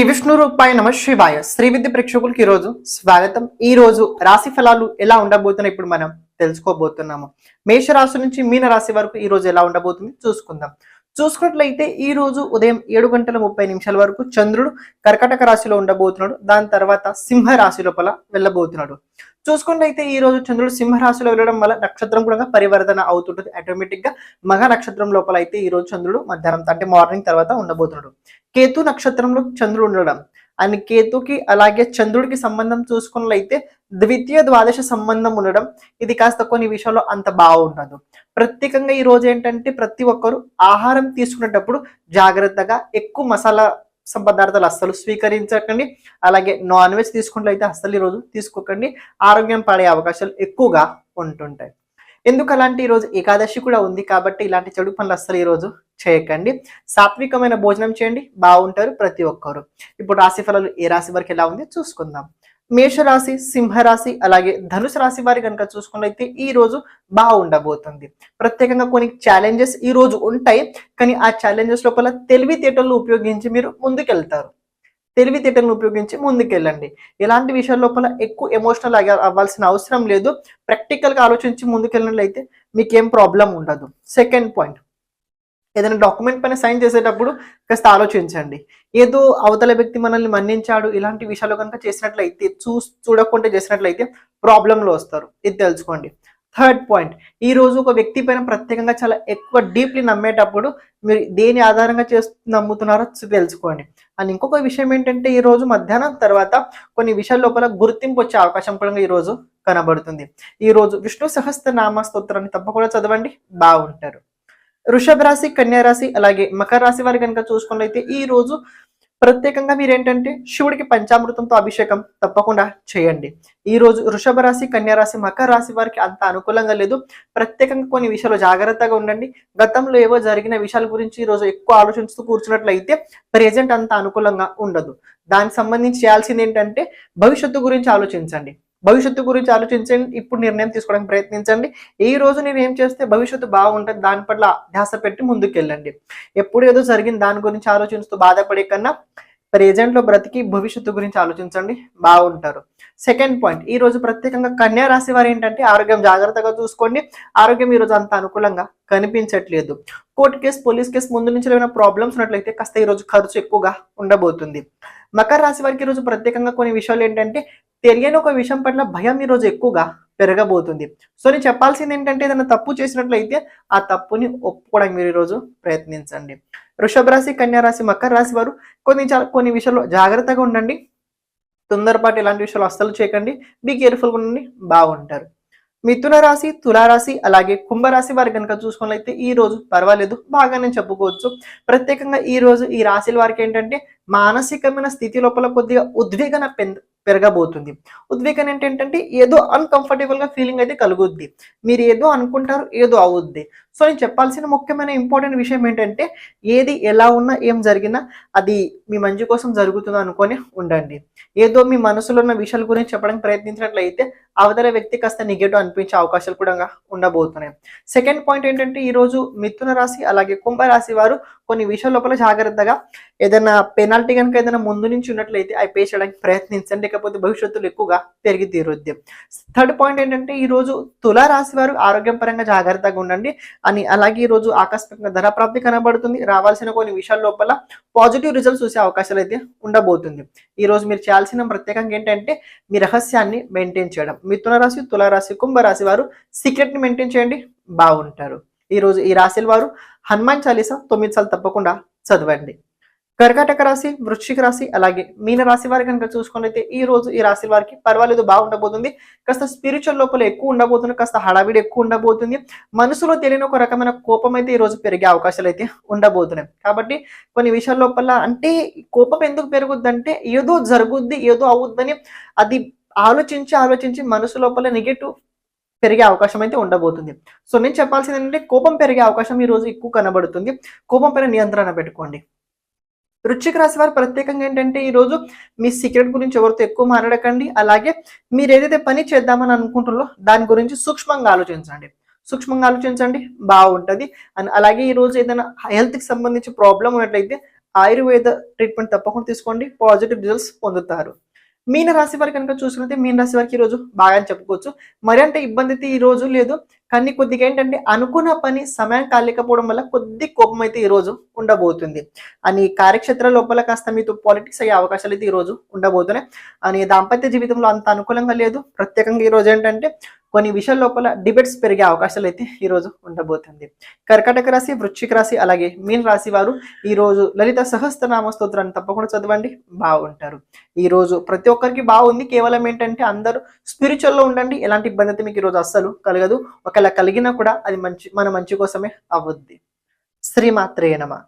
శ్రీ విష్ణు రూపాయ నమ శివాయ. శ్రీ విద్య ప్రేక్షకులకి ఈరోజు స్వాగతం. ఈ రోజు రాశి ఫలాలు ఎలా ఉండబోతున్నాయి ఇప్పుడు మనం తెలుసుకోబోతున్నాము. మేష రాశి నుంచి మీన రాశి వరకు ఈ రోజు ఎలా ఉండబోతుంది చూసుకుందాం. చూసుకున్నట్లయితే ఈ రోజు ఉదయం ఏడు గంటల ముప్పై నిమిషాల వరకు చంద్రుడు కర్కటక రాశిలో ఉండబోతున్నాడు. దాని తర్వాత సింహ రాశి లోపల వెళ్ళబోతున్నాడు. చూసుకున్నట్లయితే ఈ రోజు చంద్రుడు సింహ రాశిలో వెళ్ళడం వల్ల నక్షత్రం కూడా పరివర్తన అవుతుంటుంది. ఆటోమేటిక్గా మగ నక్షత్రం లోపల అయితే ఈ రోజు చంద్రుడు మధ్యాహ్నం అంటే మార్నింగ్ తర్వాత ఉండబోతున్నాడు. కేతు నక్షత్రంలో చంద్రుడు ఉండడం అండ్ కేతుకి అలాగే చంద్రుడికి సంబంధం చూసుకున్నట్లయితే ద్వితీయ ద్వాదశ సంబంధం ఉండడం ఇది కాస్త కొన్ని విషయాల్లో అంత బాగుండదు. ప్రత్యేకంగా ఈ రోజు ఏంటంటే ప్రతి ఒక్కరు ఆహారం తీసుకునేటప్పుడు జాగ్రత్తగా ఎక్కువ మసాలా పదార్థాలు అస్సలు స్వీకరించకండి. అలాగే నాన్ వెజ్ తీసుకున్నట్లయితే అస్సలు ఈరోజు తీసుకోకండి. ఆరోగ్యం పడే అవకాశాలు ఎక్కువగా ఉంటుంటాయి. ఎందుకు అలాంటి ఈరోజు ఏకాదశి కూడా ఉంది కాబట్టి ఇలాంటి చెడు పనులు అస్సలు ఈరోజు చేయకండి. సాత్వికమైన భోజనం చేయండి బాగుంటారు ప్రతి ఒక్కరు. ఇప్పుడు రాశి ఫలాలు ఏ రాశి వరకు ఎలా ఉంది చూసుకుందాం. మేషరాశి సింహరాశి అలాగే ధనుసు రాశి వారి కనుక చూసుకున్నైతే ఈ రోజు బాగుండబోతుంది. ప్రత్యేకంగా కొన్ని ఛాలెంజెస్ ఈ రోజు ఉంటాయి కానీ ఆ ఛాలెంజెస్ లోపల తెలివితేటలు ఉపయోగించి మీరు ముందుకెళ్తారు. తెలివితేటలను ఉపయోగించి ముందుకెళ్ళండి. ఎలాంటి విషయాల లోపల ఎక్కువ ఎమోషనల్ అవ్వాల్సిన అవసరం లేదు. ప్రాక్టికల్గా ఆలోచించి ముందుకెళ్ళినట్లయితే మీకేం ప్రాబ్లం ఉండదు. సెకండ్ పాయింట్ ఏదైనా డాక్యుమెంట్ పైన సైన్ చేసేటప్పుడు కాస్త ఆలోచించండి. ఏదో అవతల వ్యక్తి మనల్ని మన్నించాడు ఇలాంటి విషయాలు కనుక చేసినట్లయితే చూ చూడకుండా చేసినట్లయితే ప్రాబ్లంలో వస్తారు. ఇది తెలుసుకోండి. Third point. ఈ రోజు ఒక వ్యక్తి పైన ప్రత్యేకంగా చాలా ఎక్కువ డీప్లీ నమ్మేటప్పుడు మీరు దేని ఆధారంగా చేస్తు నమ్ముతున్నారో తెలుసుకోండి. అండ్ ఇంకొక విషయం ఏంటంటే ఈ రోజు మధ్యాహ్నం తర్వాత కొన్ని విషయాల లోపల గుర్తింపు వచ్చే అవకాశం కూడా ఈ రోజు కనబడుతుంది. ఈ రోజు విష్ణు సహస్రనామ స్తోత్రాన్ని తప్పకుండా చదవండి. బాగుంటారు. వృషభ రాశి కన్యా రాశి అలాగే మకర రాశి వారి కనుక చూసుకున్నట్లయితే ఈ రోజు ప్రత్యేకంగా మీరేంటంటే శివుడికి పంచామృతంతో అభిషేకం తప్పకుండా చేయండి. ఈ రోజు వృషభ రాశి కన్యా రాశి మకర రాశి వారికి అంత అనుకూలంగా లేదు. ప్రత్యేకంగా కొన్ని విషయాలు జాగ్రత్తగా ఉండండి. గతంలో ఏవో జరిగిన విషయాల గురించి ఈరోజు రోజు ఎక్కువ ఆలోచిస్తూ కూర్చున్నట్లయితే ప్రెజెంట్ అంత అనుకూలంగా ఉండదు. దానికి సంబంధించి చేయాల్సింది ఏంటంటే భవిష్యత్తు గురించి ఆలోచించండి. భవిష్యత్తు గురించి ఆలోచించండి ఇప్పుడు నిర్ణయం తీసుకోవడానికి ప్రయత్నించండి. ఈ రోజు నేను ఏం చేస్తే భవిష్యత్తు బాగుంటుంది దాని పట్ల ధ్యాస పెట్టి ముందుకెళ్ళండి. ఎప్పుడు ఏదో జరిగింది దాని గురించి ఆలోచిస్తూ బాధపడే కన్నా ప్రజెంట్లో బ్రతికి భవిష్యత్తు గురించి ఆలోచించండి బాగుంటారు. సెకండ్ పాయింట్ ఈ రోజు ప్రత్యేకంగా కన్యా రాశి వారు ఏంటంటే ఆరోగ్యం జాగ్రత్తగా చూసుకోండి. ఆరోగ్యం ఈ రోజు అంత అనుకూలంగా కనిపించట్లేదు. కోర్టు కేసు పోలీస్ కేసు ముందు నుంచి ఏమైనా ప్రాబ్లమ్స్ ఉన్నట్లయితే కాస్త ఈ రోజు ఖర్చు ఎక్కువగా ఉండబోతుంది. మకర రాశి వారికి ఈ రోజు ప్రత్యేకంగా కొన్ని విషయాలు ఏంటంటే తెలియని ఒక విషయం పట్ల భయం ఈ రోజు ఎక్కువగా పెరగబోతుంది. సో నేను చెప్పాల్సింది ఏంటంటే ఏదైనా తప్పు చేసినట్లయితే ఆ తప్పుని ఒప్పుకోవడానికి మీరు ఈరోజు ప్రయత్నించండి. వృషభ రాశి కన్యా రాశి మకర రాశి వారు కొన్ని కొన్ని విషయాల్లో జాగ్రత్తగా ఉండండి. తొందరపాటు ఇలాంటి విషయాలు అస్సలు చేయకండి. బీ కేర్ఫుల్గా ఉండండి. బాగుంటారు. మిథున రాశి తులారాశి అలాగే కుంభరాశి వారి కనుక చూసుకున్నట్లయితే ఈ రోజు పర్వాలేదు. బాగా నేను చెప్పుకోవచ్చు. ప్రత్యేకంగా ఈ రోజు ఈ రాశుల వారికి ఏంటంటే మానసికమైన స్థితి లోపల కొద్దిగా ఉద్వేగన పెన్ పెరగబోతుంది. ఉద్వేగం ఏంటంటే ఏదో అన్కంఫర్టబుల్గా ఫీలింగ్ అయితే కలుగుద్ది. మీరు ఏదో అనుకుంటారు ఏదో అవుద్ది. సో నేను చెప్పాల్సిన ముఖ్యమైన ఇంపార్టెంట్ విషయం ఏంటంటే ఏది ఎలా ఉన్నా ఏం జరిగినా అది మీ మంచి కోసం జరుగుతుంది అనుకొని ఉండండి. ఏదో మీ మనసులో ఉన్న విషయాల గురించి చెప్పడానికి ప్రయత్నించినట్లయితే అవతల వ్యక్తి కాస్త నెగటివ్ అనిపించే అవకాశాలు కూడా ఉండబోతున్నాయి. సెకండ్ పాయింట్ ఏంటంటే ఈ రోజు మిథున రాశి అలాగే కుంభ రాశి వారు కొన్ని విషయాల లోపల జాగ్రత్తగా ఏదైనా పెనాల్టీ కనుక ఏదైనా ముందు నుంచి ఉన్నట్లయితే అవి పే చేయడానికి ప్రయత్నించండి. లేకపోతే భవిష్యత్తులో ఎక్కువగా పెరిగి తీరుద్ది థర్డ్ పాయింట్ ఏంటంటే ఈ రోజు వారు ఆరోగ్యం పరంగా జాగ్రత్తగా ఉండండి. అని అలాగే ఈ రోజు ఆకస్మికంగా ధర ప్రాప్తి కనబడుతుంది. రావాల్సిన కొన్ని విషయాల లోపల పాజిటివ్ రిజల్ట్స్ చూసే అవకాశాలు అయితే ఉండబోతుంది. ఈ రోజు మీరు చేయాల్సిన ప్రత్యేకంగా ఏంటంటే మీ రహస్యాన్ని మెయింటైన్ చేయడం. మిథున రాశి తుల రాశి కుంభ రాశి వారు సీక్రెట్ని మెయింటైన్ చేయండి. బాగుంటారు. ఈ రోజు ఈ రాశుల వారు హనుమాన్ చాలీసా తొమ్మిది సార్లు తప్పకుండా చదవండి. కర్కాటక రాశి వృశ్చిక రాశి అలాగే మీన రాశి వారి కనుక చూసుకున్నైతే ఈ రోజు ఈ రాశి వారికి పర్వాలేదు బాగుండబోతుంది. కాస్త స్పిరిచువల్ లోపల ఎక్కువ ఉండబోతుంది కాస్త హడావిడి ఎక్కువ ఉండబోతుంది. మనసులో తెలియని ఒక రకమైన కోపం అయితే ఈ రోజు పెరిగే అవకాశాలు అయితే ఉండబోతున్నాయి. కాబట్టి కొన్ని విషయాల లోపల అంటే కోపం ఎందుకు పెరుగుద్దంటే ఏదో జరుగుద్ది ఏదో అవుద్దని అది ఆలోచించి ఆలోచించి మనసు లోపల నెగటివ్ పెరిగే అవకాశం అయితే ఉండబోతుంది. సో నేను చెప్పాల్సింది ఏంటంటే కోపం పెరిగే అవకాశం ఈ రోజు ఎక్కువ కనబడుతుంది. కోపం పైన నియంత్రణ పెట్టుకోండి. వృశ్చిక రాశి వారు ప్రత్యేకంగా ఏంటంటే ఈ రోజు మీ సీక్రెట్ గురించి ఎవరితో ఎక్కువ మాట్లాడకండి. అలాగే మీరు ఏదైతే పని చేద్దామని అనుకుంటున్నారో దాని గురించి సూక్ష్మంగా ఆలోచించండి. సూక్ష్మంగా ఆలోచించండి బాగుంటది. అండ్ అలాగే ఈ రోజు ఏదైనా హెల్త్కి సంబంధించి ప్రాబ్లం ఉన్నట్లయితే ఆయుర్వేద ట్రీట్మెంట్ తప్పకుండా తీసుకోండి. పాజిటివ్ రిజల్ట్స్ పొందుతారు. మీన రాశి వారు కనుక చూసుకుంటే మీన రాశి వారికి ఈ రోజు బాగా అని చెప్పుకోవచ్చు. మరి అంటే ఇబ్బంది అయితే ఈ రోజు లేదు. కానీ కొద్దిగా ఏంటంటే అనుకున్న పని సమయం కాలేకపోవడం వల్ల కొద్ది కోపం అయితే ఈ రోజు ఉండబోతుంది. అని కార్యక్షేత్ర లోపల కాస్త మీతో పాలిటిక్స్ అయ్యే అవకాశాలు అయితే ఈ రోజు ఉండబోతున్నాయి. అని దాంపత్య జీవితంలో అంత అనుకూలంగా లేదు. ప్రత్యేకంగా ఈ రోజు ఏంటంటే కొన్ని విషయాల లోపల డిబేట్స్ పెరిగే అవకాశాలు అయితే ఈ రోజు ఉండబోతుంది. కర్కటక రాశి వృశ్చిక రాశి అలాగే మీన రాశి వారు ఈ రోజు లలిత సహస్రనామ స్తోత్రాన్ని తప్పకుండా చదవండి బాగుంటారు. ఈ రోజు ప్రతి ఒక్కరికి బాగుంది కేవలం ఏంటంటే అందరూ స్పిరిచువల్లో ఉండండి ఎలాంటి ఇబ్బంది అయితే మీకు ఈ రోజు అస్సలు కలగదు. ఒకవేళ కలిగినా కూడా అది మంచి మన మంచి కోసమే అవుద్ది. శ్రీమాత్రేనమా